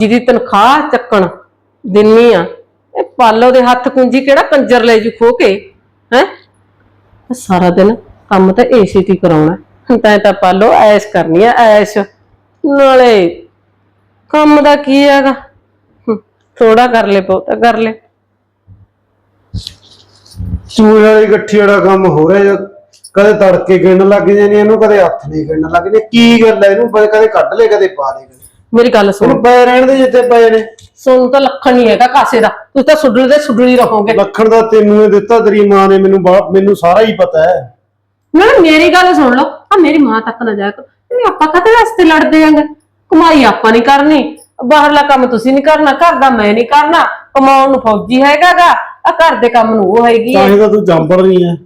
ਜਿਹਦੀ ਤਨਖਾਹ ਚੱਕਣ ਦਿੰਨੀ ਆ, ਇਹ ਪਾਲੋ ਦੇ ਹੱਥ ਕੁੰਜੀ ਕਿਹੜਾ ਕੰਜਰ ਲੈ ਜੂ ਖੋ ਕੇ, ਹੈ? ਸਾਰਾ ਦਿਨ ਕੰਮ ਤਾਂ ਏਸੀ ਟੀ ਕਰਾਉਣਾ। ਤਾਂ ਤਾਂ ਪਾਲੋ ਐਸ਼ ਕਰਨੀ ਆ, ਐਸ਼। ਨਾਲੇ ਕੰਮ ਦਾ ਕੀ ਹੈਗਾ? ਥੋੜਾ ਕਰ ਲੈ ਬਹੁਤਾ, ਕਰ ਲੈ। ਸੂਰ ਵਾਲੀ ਗੱਠੀ ਵਾਲਾ ਕੰਮ ਹੋ ਰਿਹਾ ਜਾਂ, ਕਦੇ ਤੜਕੇ ਗਿਣ ਲੱਗ ਜਾਂਦੀ ਇਹਨੂੰ, ਕਦੇ ਹੱਥ ਨਹੀਂ ਗਿਣਨ ਲੱਗ ਜਾਂਦੇ। ਕੀ ਗੱਲ ਹੈ ਇਹਨੂੰ, ਕਦੇ ਕੱਢ ਲੈ, ਕਦੇ ਪਾ ਲੈ ਮੇਰੀ ਗੱਲ ਸੁਣ। ਪਏ ਰਹਿਣ ਦੇ ਜਿੱਥੇ ਪਏ ਨੇ। ਸੁਣ ਤਾਂ ਲੱਖਣ ਨਹੀਂ ਹੈਗਾ ਕਾਸੇ ਦਾ। ਤੂੰ ਤਾਂ ਸੁੱਡਲ ਦੇ ਸੁੱਡਲੀ ਰਹੋਗੇ। ਲੱਖਣ ਦਾ ਤੈਨੂੰ ਇਹ ਦਿੱਤਾ ਤੇਰੀ ਮਾਂ ਨੇ ਮੈਨੂੰ ਮੈਨੂੰ ਸਾਰਾ ਹੀ ਪਤਾ ਹੈ। ਨਾ ਮੇਰੀ ਗੱਲ ਸੁਣ ਲਓ। ਆ ਮੇਰੀ ਮਾਂ ਤੱਕ ਨਾ ਜਾਇਆ ਕਰੋ। ਨਹੀਂ ਆਪਾਂ ਕਦੇ ਵਾਸਤੇ ਲੜਦੇ ਆਂਗੇ? ਕਮਾਈ ਆਪਾਂ ਨਹੀਂ ਕਰਨੀ। ਬਾਹਰਲਾ ਕੰਮ ਤੁਸੀਂ ਨਹੀਂ ਕਰਨਾ ਘਰ ਦਾ ਮੈਂ ਨਹੀਂ ਕਰਨਾ। ਕਮਾਉਣ ਨੂੰ ਫੌਜੀ ਹੈਗਾਗਾ। ਆ ਘਰ ਦੇ ਕੰਮ ਨੂੰ ਉਹ ਹੈਗੀ ਤਾਂ ਹੈ ਹੀ ਤਾਂ ਤੂੰ ਜੰਬੜ ਰਹੀ ਹੈ।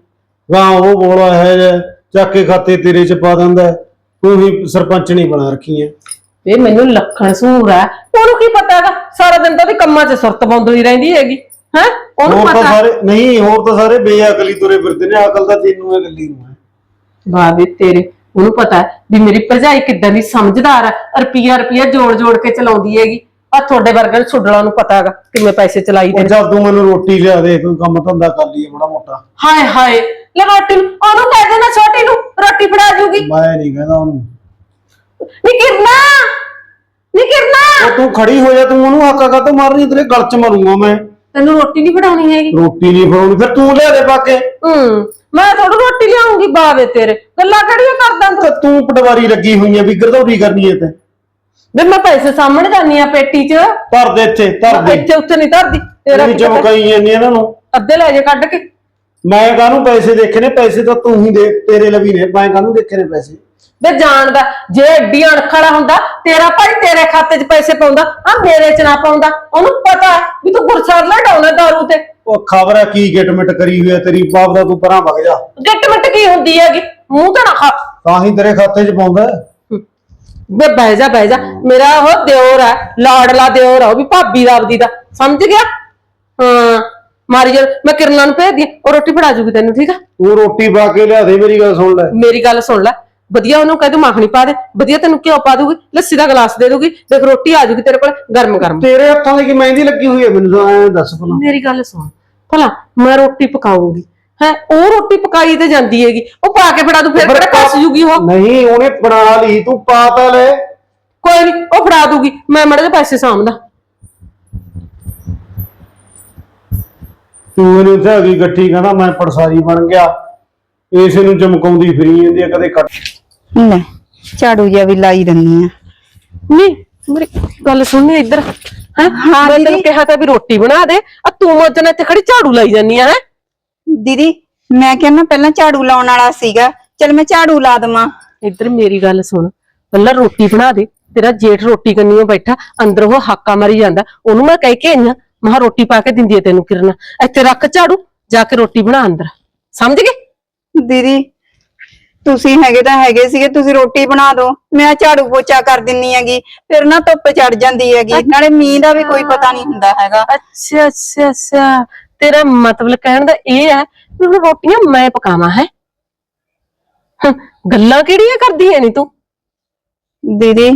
ਵਾਹ ਉਹ ਬੋਲਾ ਹੈ ਚੱਕ ਕੇ ਖਾਤੇ ਤੇਰੇ ਚ ਪਾ ਦਿੰਦਾ ਹੈ। ਤੂੰ ਹੀ ਸਰਪੰਚ ਨਹੀਂ ਬਣਾ ਰੱਖੀ ਹੈ। ਇਹ ਮੈਨੂੰ ਲੱਖਣ ਸੂਰ ਹੈ। ਉਹਨੂੰ ਕੀ ਪਤਾ ਹੈਗਾ? ਸਾਰਾ ਦਿਨ ਤਾਂ ਉਹਦੀ ਕੰਮਾਂ 'ਚ ਸੁਰਤ ਬੌਂਦਲੀ ਰਹਿੰਦੀ ਹੈਗੀ। ਹੈ? ਉਹਨੂੰ ਹੋਰ ਤਾਂ ਪਤਾ। ਸਾਰੇ ਨਹੀਂ ਹੋਰ ਤਾਂ ਸਾਰੇ ਬੇਅਕਲੀ ਤੁਰੇ ਫਿਰਦੇ ਨੇ। ਅਕਲ ਤਾਂ ਤੈਨੂੰ ਹੈ ਗੱਲੀ ਨੂੰ ਹੈ। ਬਾਬੇ ਤੇਰੇ। ਉਹਨੂੰ ਪਤਾ ਹੈ ਵੀ ਮੇਰੀ ਭਰਜਾਈ ਕਿੱਦਾਂ ਦੀ ਸਮਝਦਾਰ ਹੈ। ਰੁਪਈਆ ਰੁਪਈਆ ਜੋੜ ਜੋੜ ਕੇ ਚਲਾਉਂਦੀ ਹੈਗੀ। ਆ ਤੁਹਾਡੇ ਵਰਗੇ ਨੂੰ ਛੁੱਡਲਾਂ ਨੂੰ ਪਤਾ ਹੈਗਾ ਕਿਵੇਂ ਪੈਸੇ ਚਲਾਈ ਉਹ ਦੇ ਜਦ ਤੂੰ ਮੈਨੂੰ ਰੋਟੀ ਲਿਆ ਦੇ ਕੋਈ ਕੰਮ ਧੰਦਾ ਕਰ ਲਈਏ ਬੜਾ ਮੋਟਾ। ਹਾਏ ਹਾਏ। ਲੈ ਰੋਟੀ ਨੂੰ। ਉਹਨੂੰ ਕਹਿ ਦੇਣਾ ਛੋਟੀ ਨੂੰ। ਰੋਟੀ ਫੜਾ ਜੂਗੀ। ਮੈਂ ਨਹੀਂ ਕਹਿੰਦਾ ਉਹਨੂੰ। ਨੀ ਕਿਰਨਾ ਨੀ ਕਿਰਨਾ ਉਹ ਤੂੰ ਖੜੀ ਹੋ ਜਾ ਤੂੰ ਉਹਨੂੰ ਹਾਕਾ ਕਾ ਤੋਂ ਮਾਰਨੀ ਤੇਰੇ ਗਲ ਚ ਮਾਰੂੰਗਾ ਮੈਂ। ਤੈਨੂੰ ਰੋਟੀ ਨਹੀਂ ਫੜਾਉਣੀ ਹੈਗੀ। ਰੋਟੀ ਨਹੀਂ ਫੜਾਉਣੀ ਫਿਰ ਤੂੰ ਲਿਆ ਦੇ ਪਾ ਕੇ। ਹੂੰ ਮੈਂ ਥੋੜੀ ਰੋਟੀ ਲਿਆਉਂਗੀ ਬਾਵੇ ਤੇਰੇ। ਗੱਲਾਂ ਕਿਹੜੀਆਂ ਕਰਦਾ ਤੂੰ? ਤੇ ਤੂੰ ਪਟਵਾਰੀ ਲੱਗੀ ਹੋਈ ਐ ਵੀ ਗਰਦੌਰੀ ਕਰਨੀ ਐ ਤੇ। ਵੇ ਮੈਂ ਪੈਸੇ ਸਾਹਮਣੇ ਜਾਨੀ ਆ ਪੇਟੀ 'ਚ। ਧਰ ਦੇ ਇੱਥੇ ਧਰ ਦੇ। ਇੱਥੇ ਉੱਥੇ ਨਹੀਂ ਧਰਦੀ ਤੇਰਾ ਤੇਰੀ ਕੀ ਪਤਾ? ਚਮਕਾਈ ਜਾਂਦੀ ਇਹਨਾਂ ਨੂੰ। ਅੱਧੇ ਲੈ ਜੇ ਕੱਢ ਕੇ। ਮੈਂ ਕਾਹਨੂੰ ਪੈਸੇ ਦੇਖੇ ਨੇ? ਪੈਸੇ ਤਾਂ ਤੂੰ ਹੀ ਦੇ ਤੇਰੇ ਲਵੀ ਨੇ। ਮੈਂ ਕਾਹਨੂੰ ਦੇਖੇ ਨੇ ਪੈਸੇ? ਵੇ ਜਾਣਦਾ ਜੇ ਐਡੀ ਅਣਖੜਾ ਹੁੰਦਾ ਤੇਰਾ ਭਾਈ ਤੇਰੇ ਖਾਤੇ 'ਚ ਪੈਸੇ ਪਾਉਂਦਾ ਆ ਮੇਰੇ 'ਚ ਨਾ ਪਾਉਂਦਾ ਉਹਨੂੰ ਪਤਾ ਹੈ ਵੀ ਤੂੰ ਗੁਰਸਾਰ ਲੜਾਉਣਾ ਦਾਰੂ ਤੇ। ਉਹ ਖਬਰ ਹੈ ਕੀ ਗਿਟਮਿਟ ਕਰੀ ਹੋਈ ਤੇਰੀ ਬਾਪ ਦਾ ਤੂੰ ਪਰਾਂ ਵਗ ਜਾ। ਗਿੱਟ ਮਿੱਟ ਕੀ ਹੁੰਦੀ ਹੈਗੀ? ਮੂੰਹ ਤਾਂ ਨਾ ਖਾ। ਤਾਂ ਹੀ ਤੇਰੇ ਖਾਤੇ 'ਚ ਪਾਉਂਦਾ ਹੈ। ਵੇ ਬਹਿ ਜਾ ਬਹਿ ਜਾ। ਮੇਰਾ ਉਹ ਦਿਓਰ ਹੈ ਲਾੜਲਾ ਦਿਓਰ ਆ ਉਹ ਵੀ ਭਾਬੀ ਦਾ ਆਪਦੀ ਦਾ। ਸਮਝ ਗਿਆ? ਹਾਂ। ਮਾਰੀ ਜਾ ਮੈਂ ਕਿਰਨਾਂ ਨੂੰ ਭੇਜ ਦੀ ਉਹ ਰੋਟੀ ਫੜਾ ਜੂਗੀ ਤੈਨੂੰ ਠੀਕ ਆ? ਤੂੰ ਰੋਟੀ ਪਾ ਕੇ ਲਿਆ ਦੇ ਮੇਰੀ ਗੱਲ ਸੁਣ ਲੈ। ਮੇਰੀ ਗੱਲ ਸੁਣ ਲੈ। ਵਧੀਆ ਉਹਨੂੰ ਕਹਿ ਦੂ ਮੱਖਣੀ ਪਾ ਦੇ ਵਧੀਆ ਤੈਨੂੰ ਘਿਓ ਪਾ ਦੂਗੀ ਲੱਸੀ ਦਾ ਗਲਾਸ ਦੇ ਦੂਗੀ ਦੇਖ ਰੋਟੀ ਆ ਜੂਗੀ ਤੇਰੇ ਕੋਲ ਗਰਮ ਗਰਮ। ਤੇਰੇ ਹੱਥਾਂ ਦੀ ਕੀ ਮਹਿੰਦੀ ਲੱਗੀ ਹੋਈ ਐ ਮੈਨੂੰ ਤਾਂ ਐਂ ਦੱਸ ਭਲਾ। ਮੇਰੀ ਗੱਲ ਸੁਣ ਭਲਾ ਮੈਂ ਰੋਟੀ ਪਕਾਉਂਗੀ ਹੈ ਉਹ ਰੋਟੀ ਪਕਾਈ ਤੇ ਜਾਂਦੀ ਹੈਗੀ ਉਹ ਪਾ ਕੇ ਫੜਾ ਦੂ ਫਿਰ ਕਿਹੜਾ ਕੱਸ ਜੂਗੀ ਉਹ? ਨਹੀਂ ਉਹਨੇ ਬਣਾ ਲਈ ਤੂੰ ਪਾ ਤਾਂ ਲੈ। ਕੋਈ ਨਹੀਂ ਉਹ ਫੜਾ ਦੂਗੀ ਮੈਂ ਮੜੇ ਦੇ ਪੈਸੇ ਸਾਂਭਦਾ। ਤੂੰ ਇਹਨੂੰ ਉੱਥੇ ਅਗੀ ਗੱਠੀ ਕਹਿੰਦਾ ਮੈਂ ਪੜਸਾਰੀ ਬਣ ਗਿਆ। ਇਸੇ ਨੂੰ ਚਮਕਾਉਂਦੀ ਫਿਰੀ ਜਾਂਦੀ ਆ ਕਦੇ ਕੱਟ ਲੈ ਝਾੜੂ ਜਿਹਾ ਵੀ ਲਾਈ ਦਿੰਨੀ ਆ। ਨਹੀਂ ਮੇਰੀ ਗੱਲ ਸੁਣਨੀ ਇੱਧਰ। ਹੈ? ਹਾਂ ਮੈਂ ਤੈਨੂੰ। ਕਿਹਾ ਤਾਂ ਵੀ ਰੋਟੀ ਬਣਾ ਦੇ। ਆ ਤੂੰ ਮੋਜਨ ਇੱਥੇ ਖੜੀ ਝਾੜੂ ਲਾਈ ਜਾਨੀ ਆ ਹੈ? ਦੀਦੀ ਮੈਂ ਕਿਹਾ ਨਾ ਪਹਿਲਾਂ ਝਾੜੂ ਲਾਉਣ ਵਾਲਾ ਸੀਗਾ। ਚਲ ਮੈਂ ਝਾੜੂ ਲਾ ਦਵਾਂ। ਇੱਧਰ ਮੇਰੀ ਗੱਲ ਸੁਣ। ਪਹਿਲਾਂ ਰੋਟੀ ਬਣਾ ਦੇ। ਤੇਰਾ ਜੇਠ ਰੋਟੀ ਕੰਨੀਓ ਬੈਠਾ। ਅੰਦਰ ਉਹ ਹਾਕਾ ਮਾਰੀ ਜਾਂਦਾ। ਉਹਨੂੰ ਮੈਂ ਕਹਿ ਕੇ ਆਈਆਂ ਮਹਾ ਰੋਟੀ ਪਾ ਕੇ ਦਿੰਦੀ ਹੈ ਤੈਨੂੰ ਕਿਰਨ। ਇੱਥੇ ਰੱਖ ਝਾੜੂ। ਜਾ ਕੇ ਰੋਟੀ ਬਣਾ ਅੰਦਰ। ਸਮਝ ਗਈ ਦੀਦੀ ਤੁਸੀਂ ਹੈਗੇ ਤਾਂ ਹੈਗੇ ਸੀਗੇ ਤੁਸੀਂ ਰੋਟੀ ਬਣਾ ਦਿਓ। ਮੈਂ ਝਾੜੂ ਪੋਚਾ ਕਰ ਦਿੰਨੀ ਹੈਗੀ ਫਿਰ ਨਾ ਧੁੱਪ ਚੜ ਜਾਂਦੀ ਹੈਗੀ। ਨਾਲੇ ਮੀਂਹ ਦਾ ਵੀ ਕੋਈ ਪਤਾ ਨਹੀਂ ਹੁੰਦਾ ਹੈਗਾ। ਅੱਛਾ ਅੱਛਾ ਅੱਛਾ। ਤੇਰਾ ਮਤਲਬ ਕਹਿਣ ਦਾ ਇਹ ਹੈ ਵੀ ਹੁਣ ਰੋਟੀਆਂ ਮੈਂ ਪਕਾਵਾਂ ਹੈ? ਗੱਲਾਂ ਕਿਹੜੀਆਂ ਕਰਦੀ ਐ ਨੀ ਤੂੰ? ਦੀਦੀ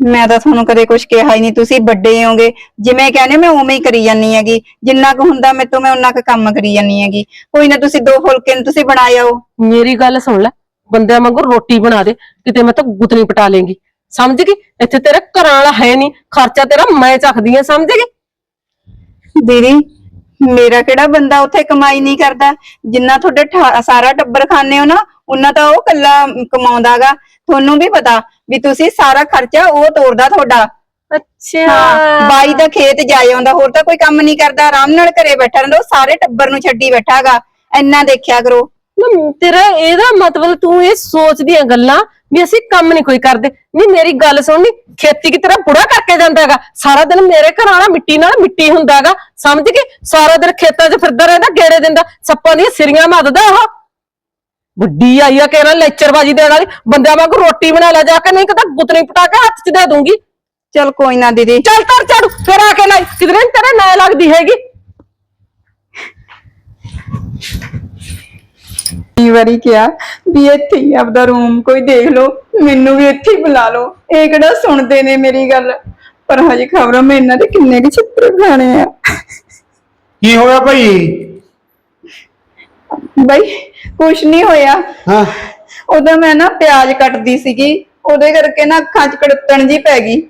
ਮੈਂ ਤਾਂ ਤੁਹਾਨੂੰ ਕਦੇ ਕੁਝ ਕਿਹਾ ਹੀ ਨਹੀਂ। ਤੁਸੀਂ ਵੱਡੇ ਹੋਗੇ। ਜਿਵੇਂ ਕਹਿੰਦੇ ਮੈਂ ਉਵੇਂ ਹੀ ਕਰੀ ਜਾਨੀ ਹੈਗੀ। ਜਿੰਨਾ ਕੁ ਹੁੰਦਾ ਮੇਰੇ ਤੋਂ ਮੈਂ ਉਹਨਾਂ ਕੁ ਕੰਮ ਕਰੀ ਜਾਨੀ ਹੈਗੀ। ਕੋਈ ਨਾ ਤੁਸੀਂ ਦੋ ਫੁਲਕੇ ਨੂੰ ਤੁਸੀਂ ਬਣਾ ਜਾਓ ਮੇਰੀ ਗੱਲ ਸੁਣ ਲੈ। ਬੰਦਿਆਂ ਵਾਂਗੂ ਰੋਟੀ ਬਣਾ ਦੇ ਕਿਤੇ ਮੈਂ ਤਾਂ ਗੁੱਤਨੀ ਪਟਾ ਲੇਂਗੀ। ਸਮਝ ਗਈ? ਇੱਥੇ ਤੇਰੇ ਘਰਾਂ ਵਾਲਾ ਹੈ ਨਹੀਂ ਖਰਚਾ ਤੇਰਾ ਮੈਂ ਚੱਕਦੀ ਆ ਸਮਝ ਗਈ? ਦੀਦੀ ਮੇਰਾ ਕਿਹੜਾ ਬੰਦਾ ਉੱਥੇ ਕਮਾਈ ਨਹੀਂ ਕਰਦਾ? ਜਿੰਨਾ ਤੁਹਾਡੇ ਠਾ- ਸਾਰਾ ਟੱਬਰ ਖਾਣੇ ਹੋ ਨਾ ਉਹਨਾਂ ਤਾਂ ਉਹ ਕੱਲਾ ਕਮਾਉਂਦਾਗਾ। ਤੁਹਾਨੂੰ ਵੀ ਪਤਾ ਵੀ ਤੁਸੀਂ ਸਾਰਾ ਖਰਚਾ ਉਹ ਤੋਰਦਾ ਤੁਹਾਡਾ। ਅੱਛਾ। ਹਾਂ ਬਾਈ ਦਾ ਖੇਤ ਜਾਏ ਆਉਂਦਾ ਹੋਰ ਤਾਂ ਕੋਈ ਕੰਮ ਨਹੀਂ ਕਰਦਾ ਆਰਾਮ ਨਾਲ ਘਰੇ ਬੈਠਾ ਰਹਿੰਦਾ ਉਹ ਸਾਰੇ ਟੱਬਰ ਨੂੰ ਛੱਡੀ ਬੈਠਾਗਾ। ਇੰਨਾ ਦੇਖਿਆ ਕਰੋ। ਨਾ, ਤੇਰਾ ਇਹਦਾ ਮਤਲਬ ਤੂੰ ਇਹ ਸੋਚਦੀਆਂ ਗੱਲਾਂ ਵੀ ਅਸੀਂ ਕੰਮ ਨਹੀਂ ਕੋਈ ਕਰਦੇ। ਨਹੀਂ ਮੇਰੀ ਗੱਲ ਸੁਣਨੀ ਖੇਤੀ ਕੀ ਤਰ੍ਹਾਂ ਬੁੜਾ ਕਰਕੇ ਜਾਂਦਾ ਹੈਗਾ? ਸਾਰਾ ਦਿਨ ਮੇਰੇ ਘਰ ਵਾਲਾ ਮਿੱਟੀ ਨਾਲ ਮਿੱਟੀ ਹੁੰਦਾਗਾ ਸਮਝ ਗਈ? ਸਾਰਾ ਦਿਨ ਖੇਤਾਂ 'ਚ ਫਿਰਦਾ ਰਹਿੰਦਾ ਗੇੜੇ ਦਿੰਦਾ। ਸੱਪਾਂ ਦੀਆਂ ਸਿਰੀਆਂ ਮੱਦਦਾ ਉਹ। ਵੱਡੀ ਆਈ ਆ ਕਹਿਣਾ ਲੈਚਰਬਾਜੀ ਦੇਣ ਵਾਲੀ? ਬੰਦਿਆਂ ਵਾਂਗੂ ਰੋਟੀ ਬਣਾ ਲੈ ਜਾ ਕੇ ਨਹੀਂ ਤਾਂ ਗੁੱਤਨੀ ਪਟਾ ਕੇ ਹੱਥ 'ਚ ਦੇ ਦੂੰਗੀ। ਚਲ ਕੋਈ ਨਾ ਦੀਦੀ। ਚੱਲ ਤਰ ਝਾੜੂ ਫਿਰ ਆ ਕੇ ਲਾਈ। ਕਿਧਰੇ ਨੀ ਤੇਰੇ ਨਾ ਲੱਗਦੀ ਹੈਗੀ। ਕਈ ਵਾਰੀ ਕਿਹਾ ਵੀ ਇੱਥੇ ਹੀ ਆਪਦਾ ਰੂਮ ਕੋਈ ਦੇਖ ਲਓ ਮੈਨੂੰ ਵੀ ਇੱਥੇ ਹੀ ਬੁਲਾ ਲਓ। ਇਹ ਕਿਹੜਾ ਸੁਣਦੇ ਨੇ ਮੇਰੀ ਗੱਲ? ਪਰ ਹਜੇ ਖਬਰਾਂ ਮੈਂ ਇਹਨਾਂ ਦੇ ਕਿੰਨੇ ਕੁ ਛਿੱਤਰ ਖਾਣੇ ਆ। ਕੀ ਹੋਇਆ ਭਾਈ? ਬਈ ਕੁਛ ਨਹੀਂ ਹੋਇਆ। ਹਾਂ। ਉਦੋਂ ਮੈਂ ਨਾ ਪਿਆਜ਼ ਕੱਟਦੀ ਸੀਗੀ ਉਹਦੇ ਕਰਕੇ ਨਾ ਅੱਖਾਂ 'ਚ ਕੜਤਣ ਜੀ ਪੈ ਗਈ।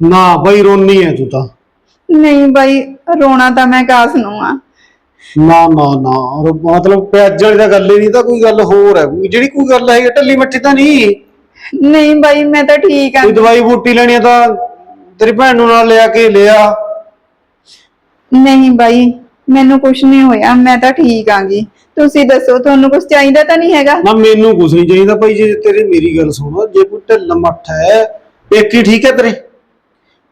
ਨਾ ਭਾਈ ਰੋਨੀ ਹੈ ਤੂੰ ਤਾਂ। ਨਹੀਂ ਬਾਈ ਰੋਣਾ ਤਾਂ ਮੈਂ ਕਾਸ ਨੂੰ ਆ। ਨਾ ਨਾ ਨਾ। ਔਰ ਮਤਲਬ ਪਿਆਜ਼ਾਂ ਵਾਲੀ ਤਾਂ ਗੱਲ ਹੀ ਨਹੀਂ ਤਾਂ ਕੋਈ ਗੱਲ ਹੋਰ ਹੈ। ਕੋਈ ਜਿਹੜੀ ਕੋਈ ਗੱਲ ਹੈ ਢੱਲੀ ਮੱਠੀ ਤਾਂ ਨਹੀਂ। ਨਹੀਂ ਬਾਈ ਮੈਂ ਤਾਂ ਠੀਕ ਆ। ਕੋਈ ਦਵਾਈ ਬੂਟੀ ਲੈਣੀ ਆ ਤਾਂ ਤੇਰੀ ਭੈਣ ਨੂੰ ਨਾਲ ਲਿਆ ਕੇ ਲਿਆ। ਨਹੀਂ ਬਾਈ ਮੈਨੂੰ ਕੁਛ ਨਹੀਂ ਹੋਇਆ ਮੈਂ ਤਾਂ ਠੀਕ ਆਂਗੀ। ਤੁਸੀਂ ਦੱਸੋ ਤੁਹਾਨੂੰ ਕੁਝ ਚਾਹੀਦਾ ਤਾਂ ਨਹੀਂ ਹੈਗਾ? ਨਾ ਮੈਨੂੰ ਕੁਝ ਨਹੀਂ ਚਾਹੀਦਾ ਭਾਈ ਜੇ ਤੇਰੀ ਮੇਰੀ ਗੱਲ ਸੁਣ ਜੇ ਕੋਈ ਢਿੱਲ ਮੱਠ ਹੈ ਪੇਕੀ ਠੀਕ ਹੈ ਤੇਰੇ?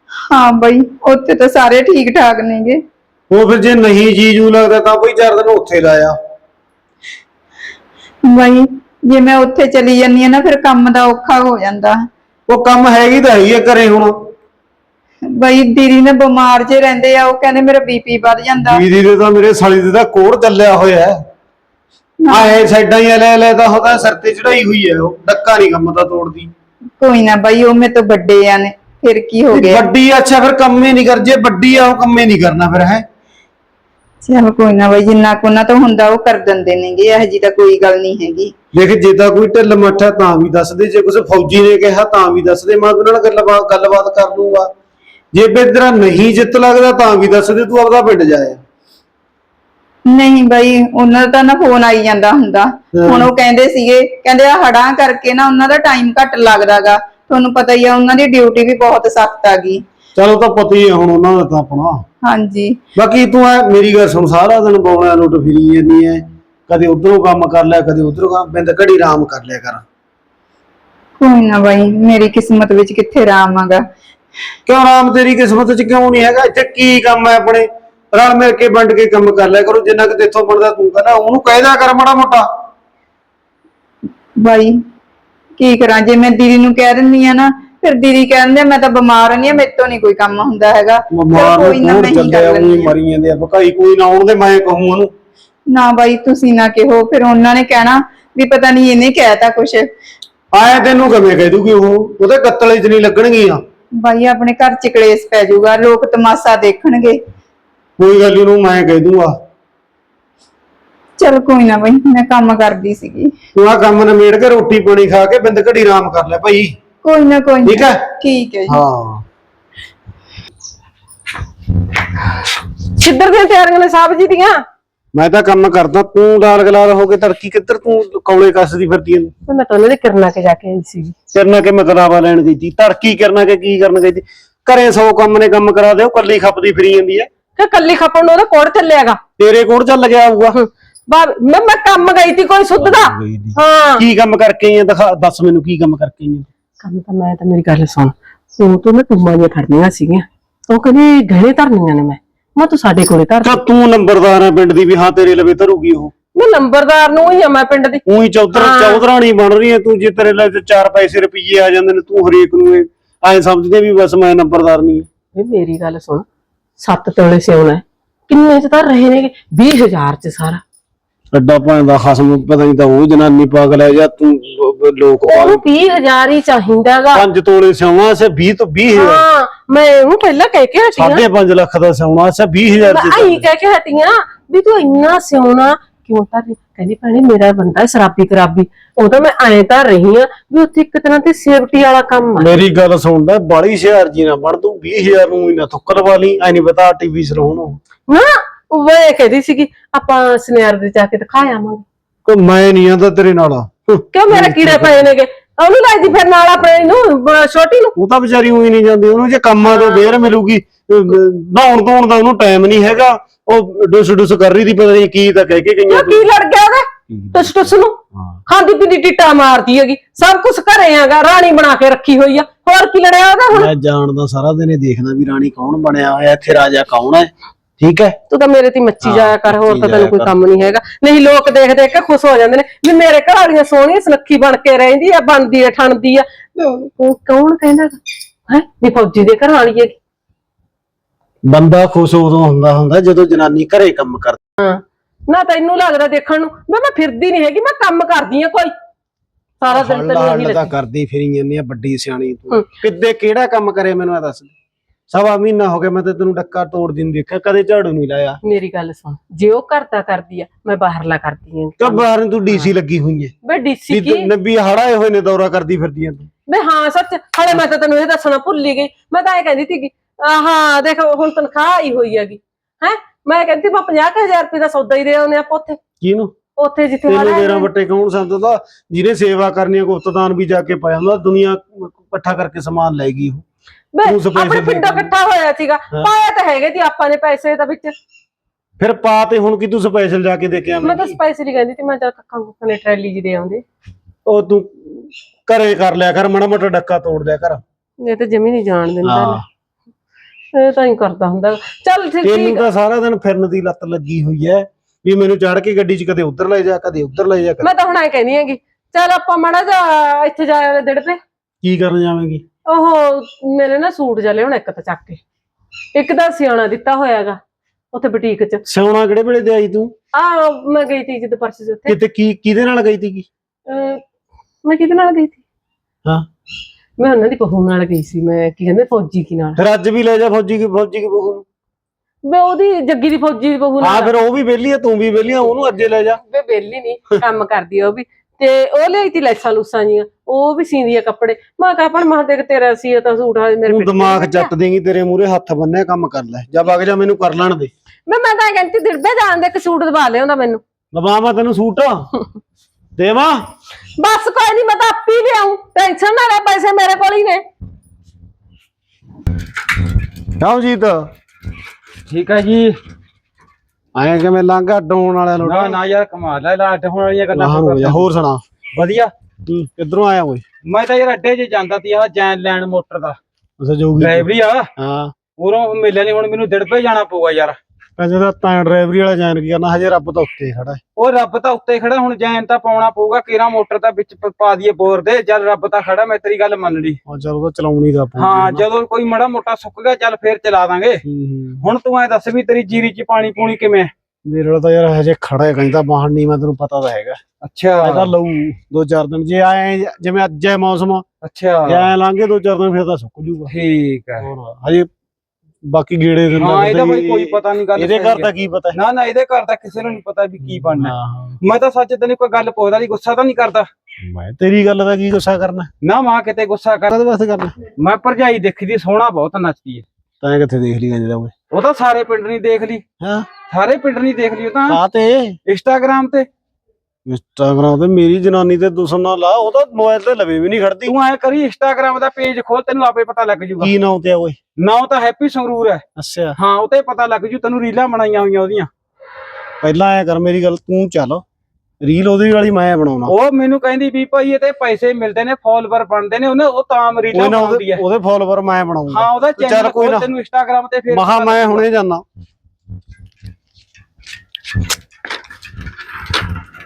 ਹਾਂ ਬਾਈ ਉੱਥੇ ਤਾਂ ਸਾਰੇ ਠੀਕ ਠਾਕ ਨੇਗੇ। ਉਹ ਫਿਰ ਜੇ ਨਹੀਂ ਜੀ ਜੂ ਲੱਗਦਾ ਤਾਂ ਭਾਈ ਚਾਰ ਦਿਨ ਉੱਥੇ ਲਾਇਆ। ਬਾਈ ਜੇ ਮੈਂ ਉੱਥੇ ਚਲੀ ਜਾਂਦੀ ਆ ਨਾ ਫਿਰ ਕੰਮ ਦਾ ਔਖਾ ਹੋ ਜਾਂਦਾ। ਉਹ ਕੰਮ ਹੈਗੀ ਤਾਂ ਹੈਗੀ ਆ ਘਰੇ ਹੁਣ। ਬਾਈ ਦੀਦੀ ਨੇ ਬਿਮਾਰ ਜੇ ਰਹਿੰਦੇ ਆ ਉਹ ਕਹਿੰਦੇ ਮੇਰਾ ਬੀਪੀ ਵੱਧ ਜਾਂਦਾ। ਦੀਦੀ ਦੇ ਤਾਂ ਮੇਰੇ ਸਾਲੀ ਦੇ ਤਾਂ ਕੋੜ ਚੱਲਿਆ ਹੋਇਆ। ਹੈ ਆਏ ਸਾਈਡਾਂ ਹੀ ਲੈ ਲੈ ਤਾਂ ਉਹਦਾ ਸਿਰ ਤੇ ਚੜਾਈ ਹੋਈ ਹੈ ਉਹ ਡੱਕਾ ਨਹੀਂ ਕੰਮ ਤਾਂ ਤੋੜਦੀ। ਕੋਈ ਨਾ ਬਾਈ ਉਹ ਮੇਰੇ ਤੋਂ ਵੱਡੇ ਆ ਨੇ ਫਿਰ ਕੀ ਹੋ ਗਿਆ? ਵੱਡੀ ਅੱਛਾ ਫਿਰ ਕੰਮ ਹੀ ਨਹੀਂ ਕਰ ਜੇ ਵੱਡੀ ਆ ਉਹ ਕੰਮ ਹੀ ਨਹੀਂ ਕਰਨਾ ਫਿਰ ਹੈ? ਚਲ ਕੋਈ ਨਾ ਬਾਈ ਜਿੰਨਾ ਕੁ ਉਹਨਾਂ ਤੋਂ ਹੁੰਦਾ ਉਹ ਕਰ ਦਿੰਦੇ ਨੇਗੇ ਇਹ ਜੀ ਤਾਂ ਕੋਈ ਗੱਲ ਨਹੀਂ ਹੈਗੀ। ਦੇਖ ਜੇ ਤਾਂ ਕੋਈ ਢਿੱਲ ਮੱਠ ਤਾਂ ਵੀ ਦੱਸ ਦੇ ਜੇ ਕੁਝ ਫੌਜੀ ਨੇ ਕਿਹਾ ਤਾਂ ਵੀ ਦੱਸ ਦੇ ਮੈਂ ਉਹਦੇ ਨਾਲ ਗੱਲਬਾਤ ਗੱਲਬਾਤ ਕਰ ਲੂੰਗਾ। ਜੇ ਬੇਦਰਾ ਨਹੀਂ ਜਿੱਤ ਲੱਗਦਾ ਤਾਂ ਵੀ ਦੱਸ ਦੇ ਤੂੰ ਆਪਦਾ ਪਿੰਡ ਜਾਇਆ ਨਹੀਂ ਬਾਈ ਉਹਨਾਂ ਦਾ ਤਾਂ ਨਾ ਫੋਨ ਆਈ ਜਾਂਦਾ ਹੁੰਦਾ। ਹੁਣ ਉਹ ਕਹਿੰਦੇ ਸੀਗੇ ਕਹਿੰਦੇ ਆ ਹੜਾਂ ਕਰਕੇ ਨਾ ਉਹਨਾਂ ਦਾ ਟਾਈਮ ਘੱਟ ਲੱਗਦਾਗਾ। ਤੁਹਾਨੂੰ ਪਤਾ ਹੀ ਆ ਉਹਨਾਂ ਦੀ ਡਿਊਟੀ ਵੀ ਬਹੁਤ ਸਖਤ ਆਗੀ ਚਲੋ ਤਾਂ ਪਤਾ ਹੀ ਹੈ ਹੁਣ ਉਹਨਾਂ ਦਾ ਤਾਂ ਆਪਣਾ। ਹਾਂਜੀ। ਬਾਕੀ ਤੂੰ ਐ ਮੇਰੀ ਗੱਲ ਸੁਣ ਸਾਰਾ ਦਿਨ ਬੌਲਿਆਂ ਲੁੱਟ ਫਿਰੀ ਜਾਂਦੀ ਐ। ਕਦੇ ਉਧਰੋਂ ਕੰਮ ਕਰ ਲਿਆ ਕਦੇ ਉਧਰੋਂ ਕੰਮ ਬਿੰਦ ਘੜੀ ਆਰਾਮ ਕਰ ਲਿਆ ਕਰ। ਕੋਈ ਨਾ ਬਾਈ ਮੇਰੀ ਕਿਸਮਤ ਵਿੱਚ ਕਿੱਥੇ ਰਾਮ ਆਗਾ ਕਿਉਂ ਆਰਾਮ ਤੇਰੀ ਕਿਸਮਤ 'ਚ ਕਿਉਂ ਨਹੀਂ ਹੈਗਾ? ਇੱਥੇ ਕੀ ਕੰਮ ਹੈ ਆਪਣੇ? ਰਲ ਮਿਲ ਕੇ ਵੰਡ ਕੇ ਕੰਮ ਕਰ ਲਿਆ ਕਰੋ ਜਿੰਨਾ ਕਿ ਤੇਥੋਂ ਬਣਦਾ ਤੂੰ ਕਹਿੰਦਾ ਉਹਨੂੰ ਕਹਿਦਾ ਕਰ ਮਾੜਾ ਮੋਟਾ। ਬਾਈ ਕੀ ਕਰਾਂ? ਜੇ ਮੈਂ ਦੀਦੀ ਨੂੰ ਕਹਿ ਦਿੰਦੀ ਆ ਨਾ ਫਿਰ ਦੀਦੀ ਕਹਿੰਦੇ ਮੈਂ ਤਾਂ ਬਿਮਾਰ ਨਹੀਂ ਆ ਮੇਰੇ ਤੋਂ ਨਹੀਂ ਕੋਈ ਕੰਮ ਹੁੰਦਾ ਹੈਗਾ। ਚਲੋ ਮਾਰ ਕੋਈ ਨਾ ਨੂੰ ਮੈਂ ਕੋੜ ਹੀ ਚੱਲਿਆ ਕਰ ਲੈਂਦੀ ਉਹੀ ਹਾਂ। ਮਰੀ ਜਾਂਦੇ ਆ ਭਕਾਈ ਕੋਈ ਨਾ ਆਉਣ ਦੇ ਮੈਂ ਕਹੂੰ ਉਹਨੂੰ। ਨਾ ਬਾਈ ਤੁਸੀਂ ਨਾ ਕਿਹੋ ਫਿਰ ਉਹਨਾਂ ਨੇ ਕਹਿਣਾ ਵੀ ਪਤਾ ਨਹੀਂ ਇਹਨੇ ਕਹਿਤਾ ਕੁਛ। ਆਇਆ ਤੈਨੂੰ ਕਿਵੇਂ ਕਹਿ ਦੂਗੀ ਉਹ? ਉਹਦੇ ਕੱਤਲੇ 'ਚ ਨਹੀਂ ਲੱਗਣਗੀਆਂ। ਬਾਈ ਆਪਣੇ ਘਰ ਚ ਕਲੇਸ਼ ਪੈ ਜਾਊਗਾ ਲੋਕ ਤਮਾਸ਼ਾ ਦੇਖਣਗੇ। ਕੋਈ ਗੱਲ ਨੀ ਉਹਨੂੰ ਮੈਂ ਕਹਿ ਦੂੰਗਾ। ਚਲ ਕੋਈ ਨਾ ਬਾਈ ਮੈਂ ਕੰਮ ਕਰਦੀ ਸੀਗੀ। ਤੂੰ ਆ ਕੰਮ ਨਿਬੇੜ ਕੇ ਰੋਟੀ ਪਾਣੀ ਖਾ ਕੇ ਬਿੰਦ ਘੜੀ ਆਰਾਮ ਕਰ ਲੈ ਭਾਈ। ਕੋਈ ਨਾ ਕੋਈ ਠੀਕ ਹੈ? ਠੀਕ ਹੈ ਜੀ। ਹਾਂ। ਸਿੱਧਰ ਦੀਆਂ ਤਿਆਰੀਆਂ ਨੇ ਸਾਹਿਬ ਜੀ ਦੀਆਂ? ਮੈਂ ਤਾਂ ਕੰਮ ਕਰਦਾ ਤੂੰ ਲਾਲ ਗਲਾਲ ਹੋ ਕੇ ਤੜਕੀ ਕਿੱਧਰ ਤੂੰ ਕੌਲੇ ਕੱਸਦੀ ਫਿਰਦੀ ਐ? ਤੇ ਮੈਂ ਤਾਂ ਉਹਨਾਂ ਦੇ ਕਿਰਨਾ ਕੇ ਜਾ ਕੇ ਆਈ ਸੀਗੀ ਕਰਨਾ ਕਿ ਮਕਰਾਵਾ ਲੈਣ ਗਈ ਸੀ ਤੜਕੀ ਕਰਨਾ ਕਿ ਕੀ ਕਰਨ ਗਈ ਸੀ? ਘਰੇ ਸੌ ਕੰਮ ਨੇ ਕੰਮ ਕਰਾ ਦੇ ਉਹ ਕੱਲੀ ਖੱਪਦੀ ਫਿਰੀ ਜਾਂਦੀ ਐ। ਕਿ ਕੱਲੀ ਖਪਣ ਨੂੰ ਉਹਦਾ ਕੋੜ ਚੱਲਿਆਗਾ। ਤੇਰੇ ਕੋਲ ਚੱਲ ਗਿਆ ਆਊਗਾ ਬਾ ਮੈਂ ਮੈਂ ਕੰਮ ਗਈ ਤੀ ਕੋਈ ਸੁੱਧ ਦਾ। ਹਾਂ। ਕੀ ਕੰਮ ਕਰਕੇ ਆਈ ਆਂ? ਦਿਖਾ ਦੱਸ ਮੈਨੂੰ ਕੀ ਕੰਮ ਕਰਕੇ ਆਈ ਆਂ? ਕੰਮ ਤਾਂ ਮੈਂ ਤਾਂ ਮੇਰੀ ਗੱਲ ਸੁਣ। ਉਹ ਤੋਂ ਨਾ ਟੁੰਮਾਂ ਜਿਹੀਆਂ ਖੜਨੀਆਂ ਸੀਗੀਆਂ। ਉਹ ਕਹਿੰਦੀ ਗਹਿਣੇ ਧਰਨੀਆਂ ਨੇ ਮੈਂ। ਮੈਂ ਤੂੰ ਸਾਡੇ ਕੋਲੇ ਧਰ। ਤਾਂ ਤੂੰ ਨੰਬਰਦਾਰ ਆ ਪਿੰਡ ਦੀ ਵੀ ਹਾਂ ਤੇਰੇ ਲਵੇ ਧਰੂਗੀ ਉਹ। ਮੈਂ ਨੰਬਰਦਾਰ ਨੂੰ ਹੀ ਆ ਮੈਂ ਪਿੰਡ ਦੀ। ਉਹੀ ਚੌਧਰ ਹਾਂ। ਚੌਧਰਾਣੀ ਬਣ ਰਹੀ ਐ ਤੂੰ ਜੇ ਤੇਰੇ ਤੇ ਚਾਰ ਪੈਸੇ ਰੁਪਈਏ ਆ ਜਾਂਦੇ ਨੇ ਤੂੰ ਹਰੇਕ ਨੂੰ ਐ ਸਮਝਦੇ ਵੀ ਬਸ ਮੈਂ ਨੰਬਰਦਾਰ ਨਹੀਂ ਵੀ ਮੇਰੀ ਗੱਲ ਸੁਣ। ਸੱਤ ਤੋਲੇ ਸਿਉਣਾ। ਹੈ। ਕਿੰਨੇ ਚ ਧਰ ਰਹੇ ਨੇਗੇ? 20000 ਚ ਸਾਰਾ। ਅੱਡਾ ਭਾਂ ਦਾ ਖਸਮ ਪਤਾ ਨਹੀਂ ਤਾਂ ਉਹ ਜਨਾਨੀ ਪਾਗਲ ਹੈ ਜਾਂ ਤੂੰ ਬ- ਲੋਕ ਉਹਨੂੰ 20000 ਹੀ ਚਾਹੀਦਾਗਾ। ਪੰਜ ਤੋਲੇ ਸਿਆਉਣਾ ਸੇ 20 ਤੋਂ 20 ਹਜ਼ਾਰ। ਹਾਂ ਮੈਂ ਉਹਨੂੰ ਪਹਿਲਾਂ ਕਹਿ ਕੇ ਹਟੀਆਂ ਸਾਢੇ ਪੰਜ ਲੱਖ ਦਾ ਸਿਆਉਣਾ ਸੇ 20 ਹਜ਼ਾਰ ਮੈਂ ਦੇ ਆਈ ਕਹਿ ਕੇ ਹਟੀਆਂ ਵੀ ਤੂੰ ਇੰਨਾ ਸਿਉਣਾ ਕਿਉਂ ਧਰ ਰਹੀ ਕਹਿੰਦੀ ਭੈਣੇ ਮੇਰਾ ਬੰਦਾ ਸ਼ਰਾਬੀ ਕਰਾਬੀ। ਉਹ ਤਾਂ ਮੈਂ ਐਂ ਧਰ ਰਹੀ ਆ ਵੀ ਉੱਥੇ ਇੱਕ ਤਰ੍ਹਾਂ ਤੇ ਸੇਫਟੀ ਵਾਲਾ ਕੰਮ ਆ। ਮੇਰੀ ਗੱਲ ਸੁਣਦਾ ਬਾਲੀ ਸ਼ਹਿਰ ਜੀ ਨਾ ਬਣ ਤੂੰ 20000 ਨੂੰ ਹੀ ਨਾ ਥੁੱਕ ਲਵਾ ਲਈ ਐ ਨਹੀਂ ਪਤਾ ਟੀਵੀ ਸਰਾਉਣ ਨਾ ਉਹ ਇਹ ਕਹਿੰਦੀ ਸੀਗੀ ਆਪਾਂ ਸਨੇਰ ਦੇ ਜਾ ਕੇ ਦਿਖਾ ਆਵਾਂਗੇ। ਕੋ ਮੈਂ ਨਹੀਂ ਆਂਦਾ ਤੇਰੇ ਨਾਲ। ਹੂੰ। ਕਿਉਂ ਮੇਰੇ ਕੀੜੇ ਪਏ ਨੇਗੇ? ਉਹਨੂੰ ਲੈ ਜੀ ਫਿਰ ਨਾਲ ਆਪਣੇ ਨੂੰ ਬ- ਛੋਟੀ ਨੂੰ। ਉਹ ਤਾਂ ਵਿਚਾਰੀ ਉਹੀ ਨਹੀਂ ਜਾਂਦੀ ਉਹਨੂੰ ਜੇ ਕੰਮਾਂ ਤੋਂ ਬੇਰ ਮਿਲੂਗੀ। ਅਹ, ਨਹਾਉਣ ਧੋਣ ਦਾ ਉਹਨੂੰ ਟਾਈਮ ਨਹੀਂ ਹੈਗਾ। ਉਹ ਡੁੱਸ ਡੁੱਸ ਕਰ ਰਹੀ ਦੀ ਪਤਾ ਨਹੀਂ ਕੀ ਤਾਂ ਕਹਿ ਕੇ ਗਈਆਂ ਉਹ ਕੀ ਲੜ ਗਿਆ ਉਹਦੇ? ਟੁੱਸ ਟੁੱਸ ਨੂੰ। ਖਾਂਦੀ ਪੀਂਦੀ ਟਿੱਟਾ ਮਾਰਦੀ ਹੈਗੀ। ਸਭ ਕੁਝ ਘਰੇ ਆਗਾ ਰਾਣੀ ਬਣਾ ਕੇ ਰੱਖੀ ਹੋਈ ਆ। ਹੋਰ ਕੀ ਲੜਿਆ ਉਹਦਾ ਹੁਣ? ਮੈਂ ਜਾਣਦਾ ਸਾਰਾ ਦਿਨ ਇਹ ਦੇਖਦਾ ਵੀ ਰਾਣੀ ਕੌਣ ਬਣਿਆ ਹੋਇਆ ਇੱਥੇ ਰਾਜਾ ਕੌਣ ਹੈ? ਠੀਕ ਹੈ? ਤੂੰ ਤਾਂ ਮੇਰੇ ਤੇ ਮੱਚੀ ਜਾਇਆ ਕਰ ਹੋਰ ਤਾਂ ਤੈਨੂੰ ਕੋਈ ਕੰਮ ਨਹੀਂ ਹੈਗਾ। ਨਹੀਂ ਲੋਕ ਦੇਖ ਦੇਖ ਕੇ ਖੁਸ਼ ਹੋ ਜਾਂਦੇ ਨੇ। ਵੀ ਮੇਰੇ ਘਰ ਵਾਲੀਆਂ ਸੋਹਣੀਆਂ ਸੁਨੱਖੀ ਬਣ ਕੇ ਰਹਿੰਦੀ ਆ ਬਣਦੀ ਆ ਠਣਦੀ ਆ। ਕੌਣ ਕਹਿੰਦਾ ਹੈ? ਵੀ ਫੌਜੀ ਦੇ ਘਰ ਵਾਲੀ ਹੈਗੀ। ਬੰਦਾ ਖੁਸ਼ ਉਦੋਂ ਹੁੰਦਾ ਹੁੰਦਾ ਜਦੋਂ ਜਨਾਨੀ ਘਰੇ ਕੰਮ ਕਰਦੀ। ਹਾਂ। ਨਾ ਤੈਨੂੰ ਲੱਗਦਾ ਦੇਖਣ ਨੂੰ ਮੈਂ ਮੈਂ ਫਿਰਦੀ ਨਹੀਂ ਹੈਗੀ ਮੈਂ ਕੰਮ ਕਰਦੀ ਆ ਕੋਈ। ਸਾਰਾ ਦਿਨ ਤੈਨੂੰ ਇਹੀ ਹੱਲਾ ਤਾਂ ਲੱਗੀ। ਕਰਦੀ ਫਿਰੀ ਜਾਂਦੀ ਆ ਵੱਡੀ ਸਿਆਣੀ ਤੂੰ। ਹੂੰ। ਕਿੱਦੇ ਕਿਹੜਾ ਕੰਮ ਕਰੇ ਮੈਨੂੰ ਇਹ ਦੱਸ। ਸਵਾ ਮਹੀਨਾ ਹੋ ਗਿਆ ਮੈਂ ਤੇ ਤੈਨੂੰ ਡੱਕਾ ਤੋੜਦੀ ਨੂੰ ਦੇਖਿਆ ਕਦੇ ਝਾੜੂ ਨਹੀਂ ਲਾਇਆ। ਮੇਰੀ ਗੱਲ ਸੁਣ ਜੇ ਉਹ ਘਰ ਦਾ ਕਰਦੀ ਆ ਮੈਂ ਬਾਹਰਲਾ ਕਰਦੀ ਆ। ਕਬ ਬਾਹਰ ਨੂੰ ਤੂੰ ਡੀਸੀ ਲੱਗੀ ਹੋਈ ਹੈ ਬੇ ਡੀਸੀ ਕੀ ਤੂੰ ਨੱਬੀ ਹੜਾਏ ਹੋਏ ਨੇ ਦੌਰਾ ਕਰਦੀ ਫਿਰਦੀ ਆਂ ਤੂੰ। ਬੇ ਹਾਂ ਸੱਚ ਹਲੇ ਮੈਂ ਤਾਂ ਤੈਨੂੰ ਇਹ ਦੱਸਣਾ ਭੁੱਲ ਹੀ ਗਈ। ਮੈਂ ਤਾਂ ਇਹ ਕਹਿੰਦੀ ਸੀਗੀ ਆਹਾਂ ਦੇਖ ਹੁਣ ਤਨਖਾਹ ਆਈ ਹੋਈ ਹੈਗੀ। ਹੈ? ਮੈਂ ਕਹਿੰਦੀ ਮੈਂ 50000 ਰੁਪਏ ਦਾ ਸੌਦਾ ਹੀ ਦੇ ਆਉਨੇ ਆਪਾਂ ਉੱਥੇ। ਕਿਹਨੂੰ? ਉੱਥੇ ਜਿੱਥੇ ਵਾਲਾ ਮੇਰਾ ਵੱਟੇ ਕੌਣ ਸਮਝਦਾ? ਜਿਹਨੇ ਸੇਵਾ ਕਰਨੀ ਹੈ ਗੁਪਤਦਾਨ ਵੀ ਜਾ ਕੇ ਪਾਇਆ ਹੁੰਦਾ ਦੁਨੀਆ ਇਕੱਠਾ ਕਰਕੇ ਸਮਾਨ ਲੈ ਗਈ ਉਹ। ਤੂੰ ਸਪੈਸ਼ਲ ਆਪਣੇ ਪਿੰਡੋਂ ਇਕੱਠਾ ਹੋਇਆ ਸੀਗਾ। ਹਾਂ। ਪਾਇਆ ਤਾਂ ਹੈਗੇ ਸੀ ਆਪਾਂ ਨੇ ਪੈਸੇ ਤਾਂ ਵਿੱਚ। ਫਿਰ ਪਾ ਤੇ ਹੁਣ ਕੀ ਤੂੰ ਸਪੈਸ਼ਲ ਜਾ ਕੇ ਦੇ ਕੇ ਮੈਂ ਤਾਂ ਆਵੇਂ ਨਹੀਂ ਕਹਿੰਦੀ ਤੇ ਮੈਂ ਜਾ ਕੱਖਾਂ ਕੁੱਖਾਂ ਨੇ ਟਰੈਲੀ ਜੀ ਦੇ ਆਉਂਦੇ। ਉਹ ਤੂੰ ਘਰੇ ਕਰ ਲਿਆ ਕਰ ਮਾੜਾ ਮੋਟਾ ਡੱਕਾ ਤੋੜ ਲਿਆ ਕਰ। ਇਹ ਤਾਂ ਜਮੀ ਨਹੀਂ ਜਾਣ ਦਿੰਦਾ। ਹਾਂ। ਇਹ ਤਾਂ ਹੀ ਕਰਦਾ ਹੁੰਦਾ। ਚੱਲ ਠੀਕ ਤੈਨੂੰ ਠੀਕ ਤਾਂ ਸਾਰਾ ਦਿਨ ਫਿਰਨ ਦੀ ਲੱਤ ਲੱਗੀ ਹੋਈ ਐ ਵੀ ਮੈਨੂੰ ਚੜ ਕੇ ਗੱਡੀ 'ਚ ਕਦੇ ਉੱਧਰ ਲੈ ਜਾ ਕਦੇ ਉੱਧਰ ਲੈ ਜਾ ਕਦੇ ਮੈਂ ਤਾਂ ਹੁਣ ਐ ਕਹਿੰਦੀ ਹੈਗੀ ਚੱਲ ਆਪਾਂ ਮਾੜਾ ਜਾ ਇੱਥੇ ਜਾ ਆਵੇ ਦਿੜ ਤੇ। ਕੀ ਕਰਨ ਜਾਵੇਂਗੀ? ਉਹ ਮੇਰੇ ਨਾ ਸੂਟ ਜਾ ਲਿਆਉਣਾ ਇੱਕ ਤਾਂ ਚੱਕ ਕੇ। ਇੱਕ ਤਾਂ ਸਿਆਣਾ ਦਿੱਤਾ ਹੋਇਆਗਾ ਉੱਥੇ ਬੁਟੀਕ 'ਚ। ਸਿਉਣਾ ਕਿਹੜੇ ਵੇਲੇ ਤੇ ਆਈ ਤੂੰ? ਆ ਮੈਂ ਗਈ ਤੀ ਜਦ ਪਰਸ 'ਚ ਉੱਥੇ। ਕਿਤੇ ਕੀ ਕਿਹਦੇ ਨਾਲ ਗਈ ਤੀ ਕੀ ਅਹ, ਮੈਂ ਕਿਹਦੇ ਨਾਲ ਗਈ ਸੀ ਹਾਂ। ਮੈਂ ਉਹਨਾਂ ਦੀ ਬਹੂ ਨਾਲ ਗਈ ਸੀ ਮੈਂ ਕੀ ਕਹਿੰਦੇ ਫੌਜੀ ਕੀ ਨਾਲ। ਫਿਰ ਅੱਜ ਵੀ ਲੈ ਜਾ ਫੌਜੀ ਕੀ ਫੌਜੀ ਕੀ ਬਹੂ ਨੂੰ? ਮੈਂ ਉਹਦੀ ਜੱਗੀ ਦੀ ਫੌਜੀ ਦੀ ਬਹੂ ਨਾਲ। ਫਿਰ ਉਹ ਵੀ ਵਿਹਲੀ ਐ ਤੂੰ ਵੀ ਵਿਹਲੀ ਆ ਉਹਨੂੰ ਅੱਜੇ ਲੈ ਜਾ। ਵੇ ਬੇਲੀ ਨਹੀਂ ਕੰਮ ਕਰਦੀ ਆ ਉਹ ਵੀ। ਤੇ ਉਹ ਲਈ ਤੀ ਲੈਸਾਂ ਲੂਸਾਂ ਜੀਆਂ ਉਹ ਵੀ ਸੀਂਦੀ ਆ ਕੱਪੜੇ। ਮੈਂ ਕਹਾਂ ਪਰ ਮਾਂ ਦੇਖ ਤੇਰਾ ਸੀ ਤਾਂ ਸੂਟ ਆ ਮੇਰੇ ਤੂੰ ਦਿਮਾਗ। ਚੱਟ ਦੇਂਗੀ ਤੇਰੇ ਮੂਰੇ ਹੱਥ ਬੰਨਿਆ ਕੰਮ ਕਰ ਲੈ। ਜਾ ਵਗ ਜਾ ਮੈਨੂੰ ਕਰ ਲੈਣ ਦੇ। ਮੈਂ ਮੈਂ ਤਾਂ ਕਹਿੰਦੀ ਦਿੜਬੇ ਜਾਣ ਦੇ ਇੱਕ ਸੂਟ ਦਵਾ ਲਿਆਉਂਦਾ ਮੈਨੂੰ। ਦਬਾਵਾਂ ਤੈਨੂੰ ਸੂਟ। ਦੇਵਾਂ। ਬਸ ਕੋਈ ਨਹੀਂ ਮੈਂ ਤਾਂ ਆਪੀ ਲਿਆਉਂ ਟੈਨਸ਼ਨ ਨਾ ਲੈ ਪੈਸੇ ਮੇਰੇ ਕੋਲ ਹੀ ਨੇ। ਕਿਉਂ ਜੀਤ? ਠੀਕ ਹੈ ਜੀ। ਆਏ ਕਿਵੇਂ ਲੰਘਾ ਡੋਣ ਵਾਲਿਆਂ ਨੂੰ ਨਾ ਨਾ ਯਾਰ ਕਮਾਲ ਹੈ ਲਾਟ ਹੋਣ ਵਾਲੀਆਂ ਗੱਲਾਂ ਹਾਂ? ਹੋਰ ਸੁਣਾ। ਵਧੀਆ। ਕਿੱਧਰੋਂ ਆਇਆ ਓਏ? ਮੈਂ ਤਾਂ ਯਾਰ ਅੱਡੇ 'ਚ ਜਾਂਦਾ ਸੀ ਆ ਜੈਨ ਲੈਣ ਮੋਟਰ ਦਾ। ਅੱਛਾ ਜੋਗੀ ਡਰਾਈਵਰੀ ਆ। ਹਾਂ। ਉਰੋਂ ਮਿਲਿਆ ਨਹੀਂ ਹੁਣ ਮੈਨੂੰ ਦਿੜਪੇ ਜਾਣਾ ਪਊਗਾ ਯਾਰ। ਕਹਿੰਦੇ ਦਾ ਤਾਂ ਡਰਾਈਵਰੀ ਵਾਲਾ ਜਾਣ ਕੀ ਕਰਨਾ ਹਜੇ ਰੱਬ ਤਾਂ ਉੱਤੇ ਖੜਾ ਹੈ। ਉਹ ਰੱਬ ਤਾਂ ਉੱਤੇ ਖੜਾ ਹੁਣ ਜੈਨ ਤਾਂ ਪਾਉਣਾ ਪਊਗਾ ਕੇਰਾ ਮੋਟਰ ਤਾਂ ਵਿੱਚ ਪ- ਪਾ ਦਈਏ ਬੋਰ ਦੇ ਜਦ ਰੱਬ ਤਾਂ ਖੜਾ ਮੈਂ ਤੇਰੀ ਗੱਲ ਮੰਨ ਲਈ। ਹਾਂ ਚਲ ਉਹਦਾ ਚਲਾਉਣੀ ਦਾ ਪਊ ਹਾਂ ਜਦੋਂ ਕੋਈ ਮੜਾ ਮੋਟਾ ਸੁੱਕ ਗਿਆ ਚੱਲ ਫੇਰ ਚਲਾ ਦਾਂਗੇ। ਹੁਣ ਤੂੰ ਐ ਦੱਸ ਵੀ ਤੇਰੀ ਜੀਰੀ 'ਚ ਪਾਣੀ ਪੂਣੀ ਕਿਵੇਂ? ਹੈ? ਮੇਰੇ ਵਾਲਾ ਤਾਂ ਯਾਰ ਹਜੇ ਖੜਾ ਹੈ ਕਹਿੰਦਾ ਬਾਹਰ ਨਹੀਂ ਮੈਂ ਤੈਨੂੰ ਪਤਾ ਤਾਂ ਹੈਗਾ। ਮੈਂ ਅੱਛਾ ਤਾਂ ਲਊ ਦੋ ਚਾਰ ਦਿਨ ਜੇ ਆਏ ਜਿਵੇਂ ਅੱਜ ਹੈ ਮੌਸਮ ਜੇ ਅੱਛਾ ਐ ਲਾਂਗੇ ਦੋ ਚਾਰ ਦਿਨ ਫਿਰ ਤਾਂ ਸੁੱਕ ਜੂਗਾ। ਠੀਕ ਹੈ। ਹੋਰ ਹਜੇ ਬਾਕੀ ਗੇੜੇ ਦਿੰਦਾ ਹਾਂ ਇਹਦਾ ਬਈ ਕੋਈ ਪਤਾ ਨਹੀਂ ਗੱਲ ਇਹਦੇ ਘਰ ਹੈ। ਦਾ ਕੀ ਪਤਾ ਹੈ? ਨਾ ਨਾ ਇਹਦੇ ਘਰ ਦਾ ਕਿਸੇ ਨੂੰ ਨਹੀਂ ਪਤਾ ਵੀ ਕੀ ਬਣਨਾ। ਹਾਂ ਮੈਂ ਤਾਂ ਸੱਚ ਤੈਨੂੰ ਕੋਈ ਗੱਲ ਪੁੱਛਦਾ ਨਹੀਂ ਗੁੱਸਾ ਤਾਂ ਨਹੀਂ ਕਰਦਾ। ਮੈਂ ਤੇਰੀ ਗੱਲ ਦਾ ਕੀ ਗੁੱਸਾ ਕਰਨਾ? ਨਾ ਮਾਂ ਕਿਤੇ ਗੁੱਸਾ ਕਰ। ਕਾਹਦੇ ਵਾਸਤੇ ਕਰਨਾ? ਮੈਂ ਭਰਜਾਈ ਦੇਖੀ ਦੀ ਸੋਹਣਾ ਬਹੁਤ ਨੱਚਦੀ ਹੈ ਤਾਂ ਕਿੱਥੇ ਦੇਖ ਲਈ ਗੰਜਦਾ ਓਏ ਉਹ? ਤਾਂ ਸਾਰੇ ਪਿੰਡ ਨਹੀਂ ਦੇਖ ਲਈ। ਹਾਂ। ਸਾਰੇ ਪਿੰਡ ਨਹੀਂ ਦੇਖ ਲਈ ਉਹ ਤਾਂ। ਆ ਤੇ। ਇੰਸਟਾਗ੍ਰਾਮ ਤੇ। ਇੰਸਟਾਗ੍ਰਾਮ ਤੇ ਮੇਰੀ ਜਨਾਨੀ ਤੇ ਦੁਸਨ ਨਾ ਲਾ ਉਹ ਤਾਂ ਮੋਬਾਈਲ ਤੇ ਲਵੇ ਵੀ ਨਹੀਂ ਖੜਦੀ। ਤੂੰ ਐ ਕਰੀ ਇੰਸਟਾਗ੍ਰਾਮ ਦਾ ਪੇਜ ਖੋਲ ਤੈਨੂੰ ਆਪੇ ਪਤਾ ਲੱਗ ਜੂਗਾ। ਕੀ ਨਾਂ ਤੇ ਆ ਓਏ? ਨਾਂ ਤਾਂ ਹੈਪੀ ਸੰਗਰੂਰ ਹੈ। ਅੱਛਾ। ਹਾਂ ਉਹ ਤੇ ਪਤਾ ਲੱਗ ਜੂ ਤੈਨੂੰ ਰੀਲਾਂ ਬਣਾਈਆਂ ਹੋਈਆਂ ਉਹਦੀਆਂ। ਪਹਿਲਾਂ ਐ ਕਰ ਮੇਰੀ ਗੱਲ ਤੂੰ ਚੱਲ। ਰੀਲ ਉਹਦੀ ਵਾਲੀ ਮੈਂ ਬਣਾਉਣਾ। ਉਹ ਮੈਨੂੰ ਕਹਿੰਦੀ ਵੀ ਭਾਈ ਇਹ ਤੇ ਪੈਸੇ ਮਿਲਦੇ ਨੇ ਫਾਲੋਅਰ ਬਣਦੇ ਨੇ ਉਹਨੇ ਉਹ ਤਾਂ ਰੀਲਾਂ ਬਣਾਉਂਦੀ ਹੈ। ਉਹਦੇ ਫਾਲੋਅਰ ਮੈਂ ਬਣਾਉਂਗਾ ਹਾਂ ਉਹਦਾ ਚੈਨਲ ਕੋਈ। ਤੈਨੂੰ ਇੰਸਟਾਗ੍ਰਾਮ ਤੇ ਫਿਰ ਮਹਾ ਮੈਂ ਹੁਣੇ ਜਾਣਾ